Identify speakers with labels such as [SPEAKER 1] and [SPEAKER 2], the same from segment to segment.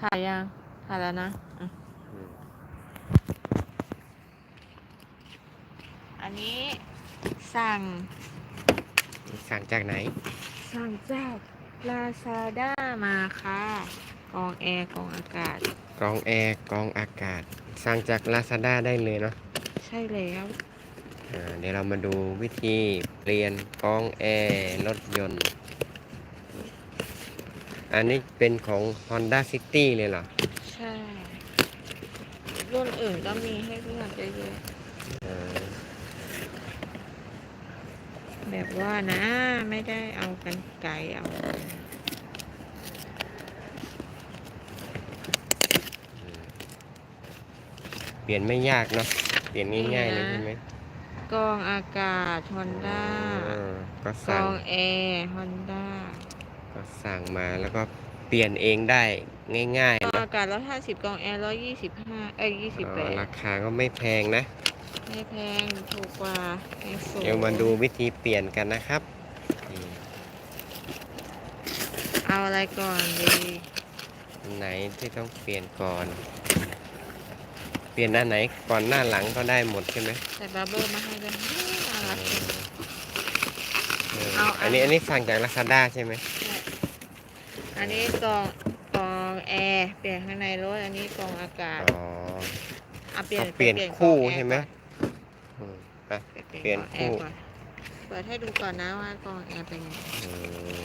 [SPEAKER 1] ถ่ายยัง ถ่ายแล้วนะอะ
[SPEAKER 2] อืม
[SPEAKER 1] อันนี้สั่ง
[SPEAKER 2] สั่งจากไหน
[SPEAKER 1] สั่งจากลาซาด้ามาค่ะกรองแอร์กรองอากาศ
[SPEAKER 2] กรองแอร์กรองอากาศ สั่งจาก Lazada ได้เลยเนาะ
[SPEAKER 1] ใช่แล้ว
[SPEAKER 2] อ่าเดี๋ยวเรามาดูวิธีเปลี่ยนกรองแอร์รถยนต์ อันนี้เป็นของ Honda City เลยเหรอ
[SPEAKER 1] ใช่ รุ่นอื่นก็มีให้เลือกเยอะ
[SPEAKER 2] อ่า
[SPEAKER 1] ๆแบบว่านะ ไม่ได้เอากันไกลเอา
[SPEAKER 2] เปลี่ยนไม่ยากเนาะ เปลี่ยนง่ายๆเลยใช่ไหม
[SPEAKER 1] กรองอากาศฮอนด้า
[SPEAKER 2] อ่าก็
[SPEAKER 1] กร
[SPEAKER 2] สั่ง
[SPEAKER 1] องแอร์ฮอนด้า
[SPEAKER 2] ก็ สั่งมาแล้วก็เปลี่ยนเองได้ง่าย
[SPEAKER 1] กรอง
[SPEAKER 2] ๆเนาะ
[SPEAKER 1] อากาศร้อยห้าสิบกรองแอร์ร้อยยี่สิบห้าเอ้ยยี่สิบแป
[SPEAKER 2] อ๋อ
[SPEAKER 1] ด
[SPEAKER 2] ราคาก็ไม่แพงนะ
[SPEAKER 1] ไม่แพงถูกกว่าในสูง
[SPEAKER 2] เดี๋ยวมาดูวิธีเปลี่ยนกันนะครับนี่
[SPEAKER 1] เอาอะไรก่อนดี
[SPEAKER 2] อันไหนที่ต้องเปลี่ยนก่อน เปลี่ยนอันไหนก่อนหน้าหลังก็ได้หมดใช่ไหม
[SPEAKER 1] ใส่บับเบิ้ลมาให้ด้วยน่ารักจังเลย
[SPEAKER 2] เออ
[SPEAKER 1] เอาอั
[SPEAKER 2] อั
[SPEAKER 1] น
[SPEAKER 2] นนี้อันนี้สั่งจาก Lazada ใช่ไหม
[SPEAKER 1] อันนี้กรองกรองแอร์เปลี่ยนข้างในรถ อันนี้กรองอากาศ
[SPEAKER 2] อ๋อ
[SPEAKER 1] เอาเปลี่ยน
[SPEAKER 2] เขาเปลี่ยน
[SPEAKER 1] ไปกรอง
[SPEAKER 2] คู่
[SPEAKER 1] แอร์
[SPEAKER 2] ใช่ไหม
[SPEAKER 1] ก่อน
[SPEAKER 2] อืมไป
[SPEAKER 1] ไป
[SPEAKER 2] เปลี่ยน
[SPEAKER 1] กรองแอ
[SPEAKER 2] คู่
[SPEAKER 1] ร์ก่อนเปิดให้ดูก่อนนะว่ากรองแอร์เป็นไง
[SPEAKER 2] อืม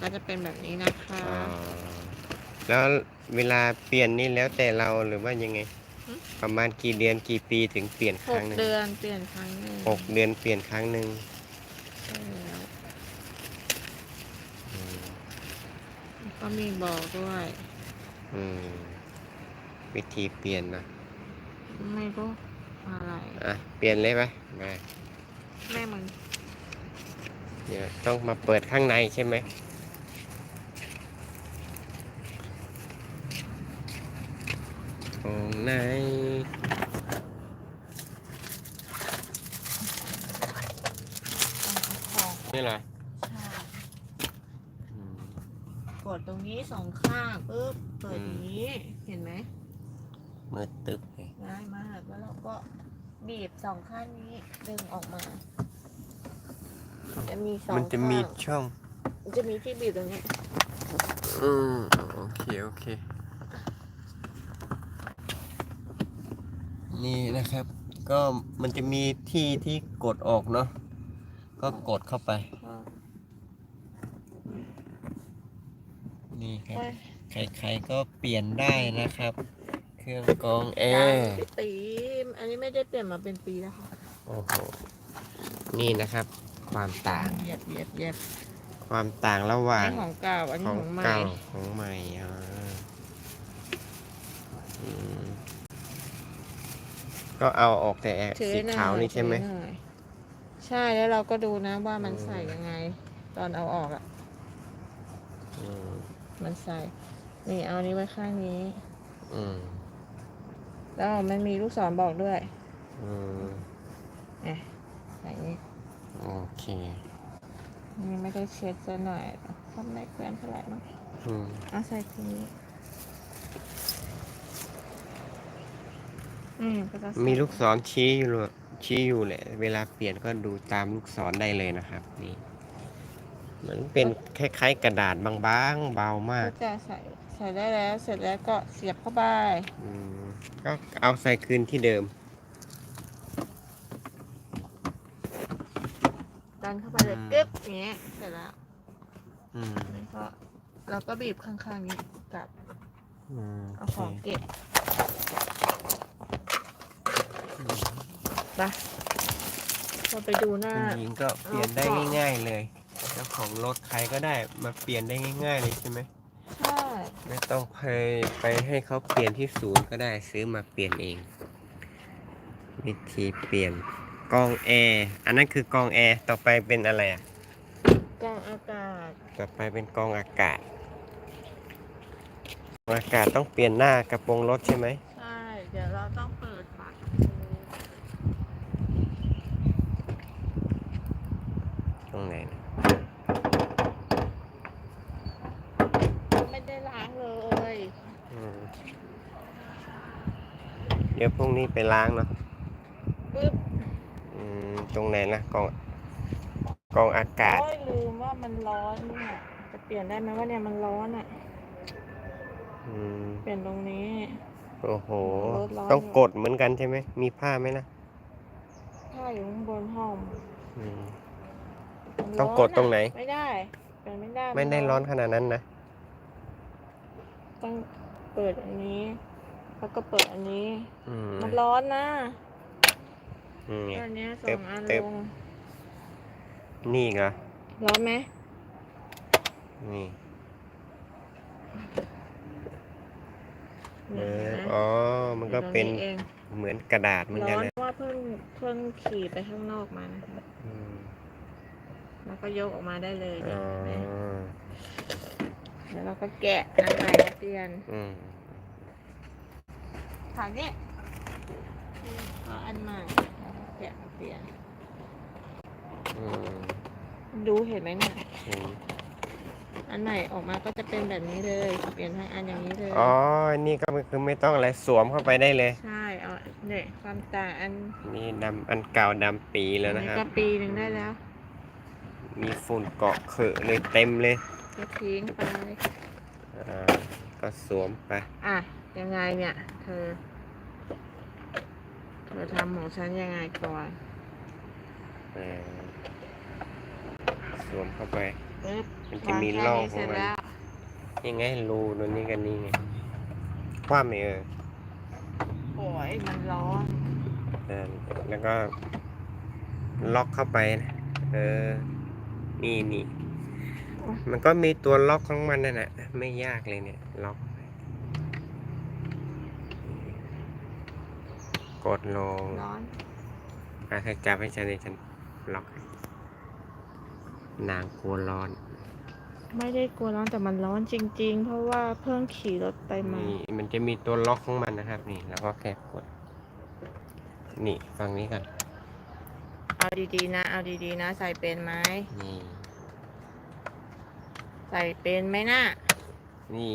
[SPEAKER 1] ก็จะเป็นแบบนี้นะคะ
[SPEAKER 2] อ๋อแล้วเวลาเปลี่ยนนี่แล้วแต่เราหรือว่ายังไงประมาณกี่เดือนกี่ปีถึงเปลี่ยนค
[SPEAKER 1] ห
[SPEAKER 2] รั้
[SPEAKER 1] ก
[SPEAKER 2] งหนึ่ง
[SPEAKER 1] เดือนเปลี่ยนครั้งหนึ่ง
[SPEAKER 2] หกเดือนเปลี่ยนครั้งหนึ่ง
[SPEAKER 1] ใช่แล้ว
[SPEAKER 2] อืม
[SPEAKER 1] ก็มีบอกด้วย
[SPEAKER 2] อืม วิธีเปลี่ยนนะ
[SPEAKER 1] ไม่รู้อะไร
[SPEAKER 2] อะ เปลี่ยนเลยไหมมา
[SPEAKER 1] แม่มึง
[SPEAKER 2] เดี๋ยวต้องมาเปิดข้างในใช่ไหมของใน
[SPEAKER 1] ของ
[SPEAKER 2] นี่เหรอ
[SPEAKER 1] ใช่
[SPEAKER 2] อืม
[SPEAKER 1] กดตรงนี้สองข้างปุ๊บเปิด
[SPEAKER 2] อืม
[SPEAKER 1] อย่างนี้เห็นไหม
[SPEAKER 2] มืดตึกเลย
[SPEAKER 1] ง่ายมาก แล้วเราก็บีบสองข้างนี้ดึงออกมา จะมีสอง
[SPEAKER 2] มันจะมี
[SPEAKER 1] ข้าง
[SPEAKER 2] ช่อง
[SPEAKER 1] มันจะมีที่บีบตรงนี้
[SPEAKER 2] อืมโอเคโอเค นี่นะครับ ก็มันจะมีที่ที่กดออกเนาะก็กดเข้าไป นี่ครับ ใครๆก็เปลี่ยนได้นะครับ เครื่องกรองแอ
[SPEAKER 1] ได้
[SPEAKER 2] ร์
[SPEAKER 1] พี่ตีมอันนี้ไม่ได้เปลี่ยนมาเป็นปีแล้วค่ะ
[SPEAKER 2] โอ้โห นี่นะครับ ความต่าง
[SPEAKER 1] เหยียบเหยียบเหยียบ
[SPEAKER 2] ความต่างระห
[SPEAKER 1] อั
[SPEAKER 2] ว่านง
[SPEAKER 1] นี้ของเก่าอันนี้
[SPEAKER 2] ของ
[SPEAKER 1] ของใหม่
[SPEAKER 2] เก่าของใหม่อ่าอืมก็เอาออกแต่
[SPEAKER 1] ถือ
[SPEAKER 2] สี
[SPEAKER 1] หน่อย
[SPEAKER 2] ขาวนี่ใช่ไหม
[SPEAKER 1] ถือน่อยใช่แล้วเราก็ดูนะว่ามัน
[SPEAKER 2] อืม
[SPEAKER 1] ใส่ยังไง ตอนเอาออกอะ
[SPEAKER 2] อืม
[SPEAKER 1] มันใส่ นี่เอานี้ไว้ข้างนี้
[SPEAKER 2] อืม
[SPEAKER 1] แล้วมันมีลูกศรบอกด้วย
[SPEAKER 2] อืม
[SPEAKER 1] อะใส่นี้
[SPEAKER 2] โอเค
[SPEAKER 1] นี่ไม่ได้เช็ดซะหน่อยก็ไม่แควนเท่าไหร่มั้ง
[SPEAKER 2] อืม
[SPEAKER 1] เอาใส่ทีนี้ อืมก็จะใส่
[SPEAKER 2] มีลูกศรชี้อยู่เลยชี้อยู่แหละ เวลาเปลี่ยนก็ดูตามลูกศรได้เลยนะครับ นี่ มันเป็นคล้ายๆกระดาษบางๆ เบามาก
[SPEAKER 1] ก็จะใส่ใส่ได้แล้ว เสร็จแล้วก็เสียบเข้าไป
[SPEAKER 2] อืมก็เอาใส่คืนที่เดิม
[SPEAKER 1] ดันเข้าไปเลย
[SPEAKER 2] อืม
[SPEAKER 1] กึ๊บอย่างเงี้ยเสร็จแล้ว
[SPEAKER 2] อืม
[SPEAKER 1] แล้วก็เราก็บีบข้างๆนี้กลับ
[SPEAKER 2] อืม
[SPEAKER 1] เอา
[SPEAKER 2] โอ
[SPEAKER 1] ของ
[SPEAKER 2] เค
[SPEAKER 1] เก็บไปเราไปดูหน้า
[SPEAKER 2] จริงๆก็เปลี่ยนได้
[SPEAKER 1] เอาของ
[SPEAKER 2] ง่าย ๆเลยเจ้าของรถใครก็ได้มาเปลี่ยนได้ง่ายๆเลยใช่ไหม
[SPEAKER 1] ใช่
[SPEAKER 2] ไม่ต้องไปไปให้เขาเปลี่ยนที่ศูนย์ก็ได้ซื้อมาเปลี่ยนเอง วิธีเปลี่ยนกรองแอร์อันนั้นคือกรองแอร์ต่อไปเป็นอะไรอะ
[SPEAKER 1] กรองอากาศ
[SPEAKER 2] ต่อไปเป็นกรองอากาศกรองอากาศต้องเปลี่ยนหน้ากระโปรงรถใช่ไหม
[SPEAKER 1] ใช่ เดี๋ยวเราต้องเปิดฝา
[SPEAKER 2] ตรงไหนนะ
[SPEAKER 1] ไม่ได้ล้าง เลย
[SPEAKER 2] ออืมเดี๋ยวพรุ่งนี้ไปล้างเนาะ
[SPEAKER 1] ปึ๊บ
[SPEAKER 2] อืมตรงไหนนะกล่องกล่องอากาศ
[SPEAKER 1] โอ้ยลืมว่ามันร้อนเนี่ยจะเปลี่ยนได้ไหมว่าเนี่ยมันร้อนอะ
[SPEAKER 2] อืม
[SPEAKER 1] เปลี่ยนตรงนี้
[SPEAKER 2] โอ้โห
[SPEAKER 1] รถร้อน
[SPEAKER 2] ต้องกดเหมือนกันใช่ไหม มีผ้าไหมนะ
[SPEAKER 1] ผ้าอยู่ข้างบนห้อง
[SPEAKER 2] อืม
[SPEAKER 1] มัน
[SPEAKER 2] ต้อง
[SPEAKER 1] ร้น
[SPEAKER 2] กดตรงไหน
[SPEAKER 1] ไม่ได้ เปลี่ยนไม่ได้
[SPEAKER 2] ไม่ได้ร้อนขนาดนั้นนะ
[SPEAKER 1] ต้องเปิดอันนี้ แล้วก็เปิดอันนี้
[SPEAKER 2] อืม
[SPEAKER 1] มันร้อนนะ
[SPEAKER 2] อืม
[SPEAKER 1] อันเนี้ยส
[SPEAKER 2] เต็
[SPEAKER 1] อบงอัน
[SPEAKER 2] เต็
[SPEAKER 1] ล
[SPEAKER 2] บ
[SPEAKER 1] ง
[SPEAKER 2] นี่อีกเหรอ
[SPEAKER 1] ร้อนไหม
[SPEAKER 2] นี่เอ
[SPEAKER 1] เนี่ย
[SPEAKER 2] อ
[SPEAKER 1] เห็นไหม
[SPEAKER 2] อ๋อ มันก็เป็น
[SPEAKER 1] อยู่ตรงเอง
[SPEAKER 2] เหมือนกระดาษเหมือน
[SPEAKER 1] ร้
[SPEAKER 2] กัน
[SPEAKER 1] อน
[SPEAKER 2] นะ
[SPEAKER 1] เพราะว่าเพิ่งเพิ่งขี่ไปข้างนอกมานะคะ
[SPEAKER 2] อืม
[SPEAKER 1] แล้วก็ยกออกมาได้เลย
[SPEAKER 2] อ๋
[SPEAKER 1] เนี่ย
[SPEAKER 2] อ
[SPEAKER 1] เห็นไหมแล้วเราก็แกะอันใหม่มาเปลี่ยน
[SPEAKER 2] อืม
[SPEAKER 1] ถังเนี่ยก็อันใหม่แล้วก็แกะมาเปลี่ยน
[SPEAKER 2] อืม
[SPEAKER 1] ดูเห็นไหมเนี่ย
[SPEAKER 2] อืม
[SPEAKER 1] อันใหม่ออกมาก็จะเป็นแบบนี้เลย เปลี่ยนให้อันอย่างนี้เลย
[SPEAKER 2] อ๋อ นี่ก็คือไม่ต้องอะไรสวมเข้าไปได้เลย
[SPEAKER 1] ใช่เอาเนี่ยความต่างอัน
[SPEAKER 2] นี่ดำอันเก่าดำปีแล้วนะ
[SPEAKER 1] นี้
[SPEAKER 2] ครับ
[SPEAKER 1] ก็ปีหนึ่งได้แล้ว
[SPEAKER 2] มีฝุ่นเกาะเขอะเลยเต็มเลย
[SPEAKER 1] ก็ทิ้งไป
[SPEAKER 2] อ่า ก็สวมไป
[SPEAKER 1] อะยังไงเนี่ย เธอ เธอทำของฉันยังไงก่อน
[SPEAKER 2] เออสวมเข้าไป
[SPEAKER 1] ปึ๊บ
[SPEAKER 2] มันจะมีร่องข
[SPEAKER 1] เส
[SPEAKER 2] อง
[SPEAKER 1] ร็จ
[SPEAKER 2] มัน
[SPEAKER 1] แล้ว
[SPEAKER 2] ยังไงรูตรงนี้กันนี่ไงคว้าไม่เออ
[SPEAKER 1] โอ้ยมันร้อน
[SPEAKER 2] เออแล้วก็ ล็อกเข้าไปนะเออ นี่นี่มันก็มีตัวล็อกของมันนั่นแหละไม่ยากเลยเนี่ย ล็อก กดลง
[SPEAKER 1] ร้อน
[SPEAKER 2] อาถ้าจับให้ฉันเลยฉันล็อกให้นางกลัวร้อน
[SPEAKER 1] ไม่ได้กลัวร้อนแต่มันร้อนจริง ๆ เพราะว่าเพิ่งขี่รถไปมา
[SPEAKER 2] นี่มันจะมีตัวล็อกของมันนะครับ นี่ แล้วก็แค่กด นี่ฟังนี้กัน
[SPEAKER 1] เอาดีๆนะ เอาดีๆนะ ใส่เป็นไหม
[SPEAKER 2] นี่
[SPEAKER 1] ใส่เป็นไหมน่ะ
[SPEAKER 2] นี่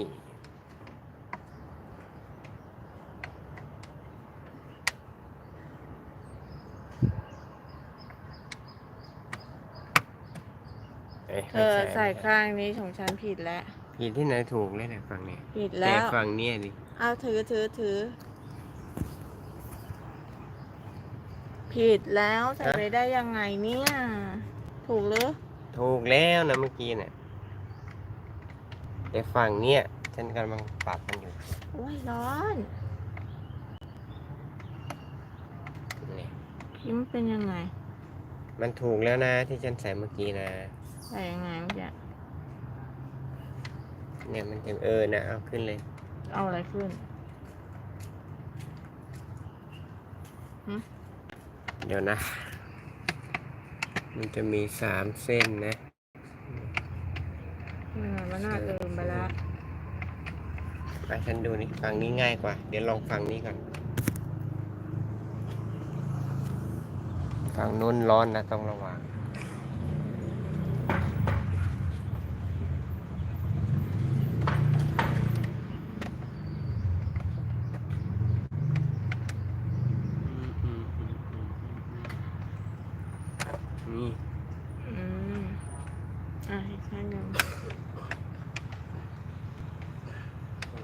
[SPEAKER 2] เอ้ย
[SPEAKER 1] เธอใส่ข้างนี้ของฉันผิดแล้ว
[SPEAKER 2] ผิดที่ไหนถูกเลยเนี่ยฝั่งนี้
[SPEAKER 1] ผิด
[SPEAKER 2] แต่
[SPEAKER 1] แล้ว
[SPEAKER 2] ฝั่งเนี้ยดิ
[SPEAKER 1] เอาถือถือถือ ผิดแล้วใส่ไปได้ยังไงเนี่ย ถูกหรือ
[SPEAKER 2] ถูกแล้วนะเมื่อกี้เนี่ยแต่ฝั่งเนี้ยฉันกำลังปรับมันอยู่
[SPEAKER 1] โอ้ยร้อน
[SPEAKER 2] นี่
[SPEAKER 1] พิมพ์เป็นยังไง
[SPEAKER 2] มันถูกแล้วนะที่ฉันใส่เมื่อกี้นะ
[SPEAKER 1] ใส่ยังไงเมื่อกี้
[SPEAKER 2] เนี่ยมันจะเออนะเอาขึ้นเลย
[SPEAKER 1] เอาอะไรขึ้น
[SPEAKER 2] เดี๋ยวนะ มันจะมีสามเส้นนะ
[SPEAKER 1] อืมมันน่าลืมไปแล้ว
[SPEAKER 2] ไปฉันดูนี่ฝั่งนี้ง่ายกว่า เดี๋ยวลองฝั่งนี้ก่อนฝั่งนู้นร้อนนะต้องระวัง นี่
[SPEAKER 1] อืมอะอีกข้างหนึ่ง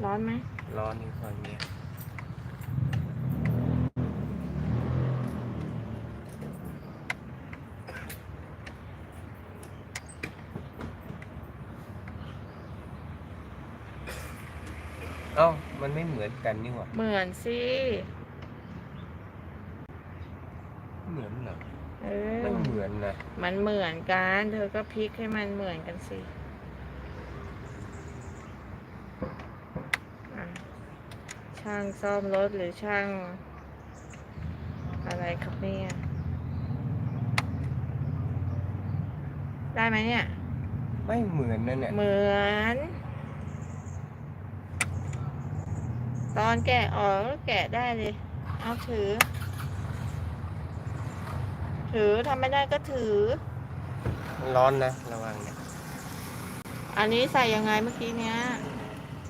[SPEAKER 1] ร้อนไหม
[SPEAKER 2] ร้อนนี่ฝั่ง เนี้ยเอ้ามันไม่เหมือนกันนี่หว่า
[SPEAKER 1] เหมือนสิ
[SPEAKER 2] เหมือนเหรอ
[SPEAKER 1] เออ
[SPEAKER 2] ไม่เหมือนนะ
[SPEAKER 1] มันเหมือนกัน เธอก็พลิกให้มันเหมือนกันสิอะ ช่างซ่อมรถหรือช่าง อะไรครับเนี่ยได้ไหมเนี่ย
[SPEAKER 2] ไม่เหมือนนั่นแหละ
[SPEAKER 1] เหมือน ตอนแกะออกก็แกะได้เลย เอาถือ ถือทำไม่ได้ก็ถือ
[SPEAKER 2] ร้อนนะ ระวังนะ
[SPEAKER 1] อันนี้ใส่ยังไงเมื่อกี้เนี้ย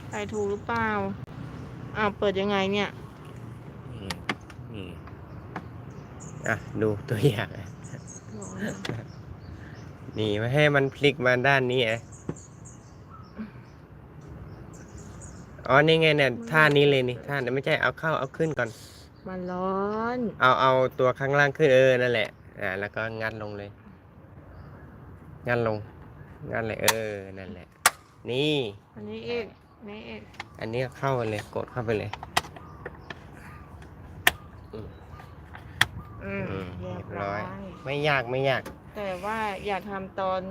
[SPEAKER 1] ใส่ถูกหรือเปล่า
[SPEAKER 2] ถ
[SPEAKER 1] อ้าวเปิดยังไงเนี่ย
[SPEAKER 2] นี่นี่อะ ดูตัวอย่างอะนี่มาให้มันพลิกมาด้านนี้อะอ๋อ นี่ไงเนี่ย ท่านี้เลยนี่ ท่านี้ไม่ใช่ เอาเข้า เอาขึ้นก่อน
[SPEAKER 1] มันร้อน
[SPEAKER 2] เอา เอาตัวข้างล่างขึ้นเออ นั่นแหละ อ่า แล้วก็งัดลงเลย งัดลง งัดเลยเออ นั่นแหละ นี่
[SPEAKER 1] อันนี้อีก อันนี่อีก
[SPEAKER 2] อันนี้เข้าไปเลย กดเข้าไปเลย
[SPEAKER 1] อืม
[SPEAKER 2] อืม
[SPEAKER 1] เรีย
[SPEAKER 2] เรี
[SPEAKER 1] บ
[SPEAKER 2] ยบ
[SPEAKER 1] ร้
[SPEAKER 2] ร้
[SPEAKER 1] อ
[SPEAKER 2] อยยไม่ยากไม่ยาก
[SPEAKER 1] แต่ว่าอย่าทำตอน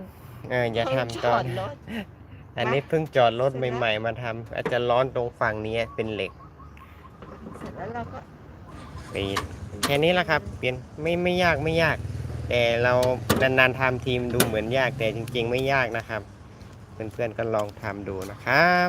[SPEAKER 2] เอออย่า
[SPEAKER 1] เพิ่ง
[SPEAKER 2] ทำ
[SPEAKER 1] จ
[SPEAKER 2] ตอ
[SPEAKER 1] อนดรถ
[SPEAKER 2] อันนี้เพิ่งจอดรถ
[SPEAKER 1] เสร็จแล้ว
[SPEAKER 2] ใหม่ๆมาทำอาจจะร้อนตรงฝั่งนี้เป็นเหล็ก
[SPEAKER 1] เสร็จแล้วเราก็
[SPEAKER 2] ปีนแค่นี้แหละครับ เปลี่ยนไม่ไม่ยากไม่ยาก แต่เรานานๆทำทีมดูเหมือนยากแต่จริง ๆ ไม่ยากนะครับ เพื่อนๆก็ลองทำดูนะครับ